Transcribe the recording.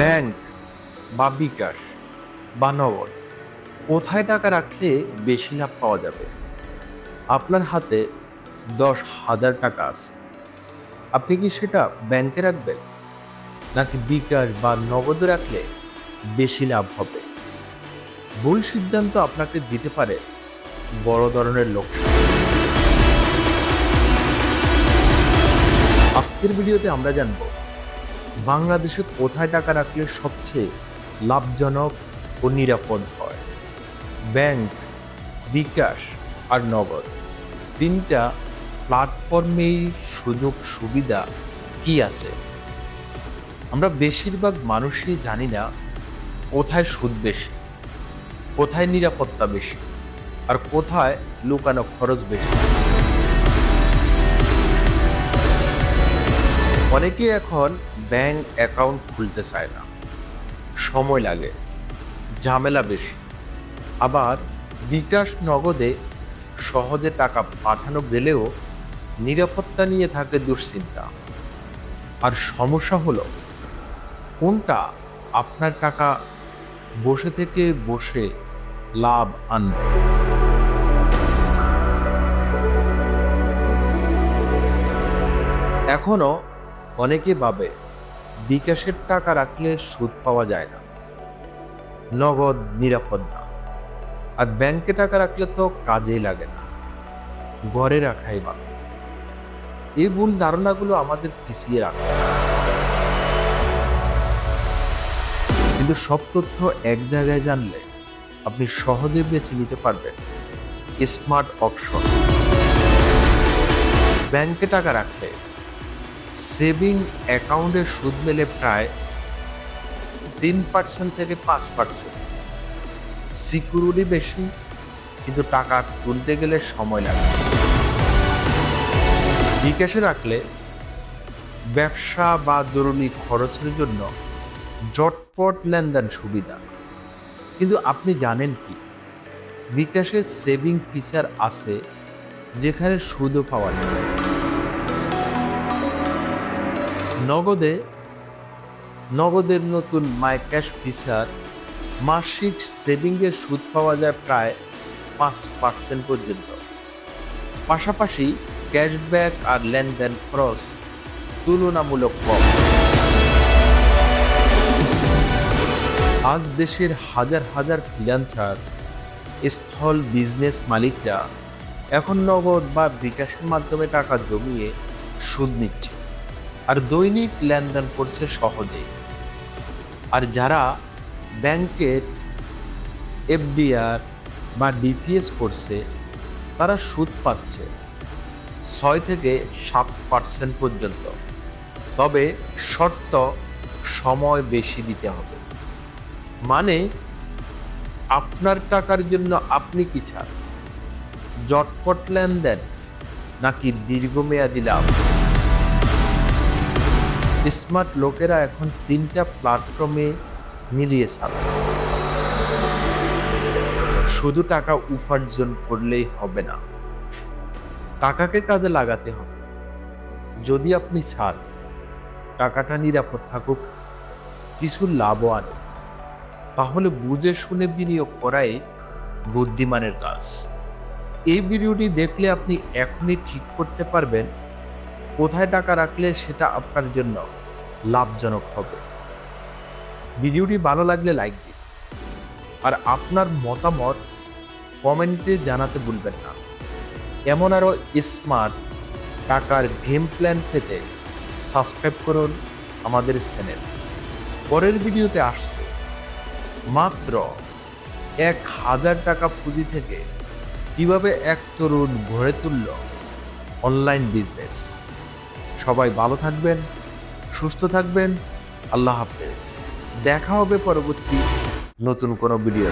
Bank বা বিকাশ বা নগদ। কোথায় টাকা রাখলে বেশি লাভ পাওয়া যাবে? আপনার হাতে দশ হাজার টাকা আছে। আপনি কি সেটা ব্যাংকে রাখবেন? নাকি বিকাশ বা নগদে রাখলে বেশি লাভ হবে? ভুল সিদ্ধান্ত আপনাকে দিতে পারে বড় ধরনের লোকসান। আজকের ভিডিওতে আমরা জানব বাংলাদেশে কোথায় টাকা রাখলে সবচেয়ে লাভজনক ও নিরাপদ হয়? ব্যাংক, বিকাশ আর নগদ। তিনটা প্ল্যাটফর্মেই সুযোগ সুবিধা কি আছে? আমরা বেশিরভাগ মানুষই জানি না কোথায় সুদ বেশি, কোথায় নিরাপত্তা বেশি আর কোথায় লুকানো খরচ বেশি। অনেকে এখন ব্যাংক অ্যাকাউন্ট খুলতে চায় না। সময় লাগে, ঝামেলা বেশি। আবার বিকাশ নগদে সহজে টাকা পাঠানো গেলেও নিরাপত্তা নিয়ে থাকে দুশ্চিন্তা। আর সমস্যা হলো, কোনটা আপনার টাকা বসে থেকে বসে লাভ আনবে? এখনও অনেকে ভাবে, বিকাশের টাকা রাখলে সুদ পাওয়া যায় না। নগদ, নিরাপদ না। আর ব্যাংকে টাকা রাখলে তো কাজেই লাগে না। ঘরে রাখাই ভালো। এই ভুল ধারণাগুলো আমাদের পিছিয়ে রাখছে। কিন্তু সব তথ্য এক জায়গায় জানলে আপনি সহজে বেছে নিতে পারবেন। Smart option. ব্যাংকে টাকা রাখলে সেভিং অ্যাকাউন্টের সুদ মেলে প্রায় তিন পার্সেন্ট থেকে পাঁচ পার্সেন্ট। সিকিউরিটি বেশি, কিন্তু টাকা তুলতে গেলে সময় লাগে। বিকাশে রাখলে ব্যবসা বা জরুরি খরচের জন্য জটপট লেনদেন সুবিধা। কিন্তু আপনি জানেন কি? বিকাশের সেভিং ফিচার আছে যেখানে সুদও পাওয়া যায়। নগদে, নগদের নতুন মাই ক্যাশ ফিচার, মাসিক সেভিংয়ের সুদ পাওয়া যায় প্রায় পাঁচ পার্সেন্ট পর্যন্ত। পাশাপাশি ক্যাশব্যাক আর লেনদেন খরচ তুলনামূলক কম। আজ দেশের হাজার হাজার ফ্রিল্যান্সার স্থল বিজনেস মালিকরা এখন নগদ বা বিকাশের মাধ্যমে টাকা জমিয়ে সুদ নিচ্ছে। আর দৈনিক লেনদেন করছে সহজেই। আর যারা ব্যাংকের এফডিআর বা ডিপিএস করছে, তারা সুদ পাচ্ছে ছয় থেকে সাত পার্সেন্ট পর্যন্ত। তবে শর্ত সময় বেশি দিতে হবে। মানে আপনার টাকার জন্য আপনি কি চান? জটপট লেনদেন নাকি দীর্ঘমেয়াদী লাভ? স্মার্ট লোকেরা এখন তিনটা প্ল্যাটফর্মে মিলিয়ে চালায়। শুধু টাকা উপার্জন করলেই হবে না, টাকাকে কাজে লাগাতে হবে। যদি আপনি চান টাকাটা নিরাপদ থাকুক, কিছু লাভও আনে, তাহলে বুঝে শুনে বিনিয়োগ করাই বুদ্ধিমানের কাজ। এই ভিডিওটি দেখলে আপনি এখনই ঠিক করতে পারবেন কোথায় টাকা রাখলে সেটা আপনার জন্য লাভজনক হবে। ভিডিওটি ভালো লাগলে লাইক দিন। আর আপনার মতামত কমেন্টে জানাতে ভুলবেন না। এমন আরও স্মার্ট টাকার গেম প্ল্যান পেতে সাবস্ক্রাইব করুন আমাদের চ্যানেল পরের ভিডিওতে আসছে। মাত্র এক হাজার টাকা পুঁজি থেকে কীভাবে এক তরুণ গড়ে তুলল অনলাইন বিজনেস সবাই ভালো থাকবেন সুস্থ থাকবেন। আল্লাহ হাফেজ। দেখা হবে পরবর্তী নতুন কোনো ভিডিও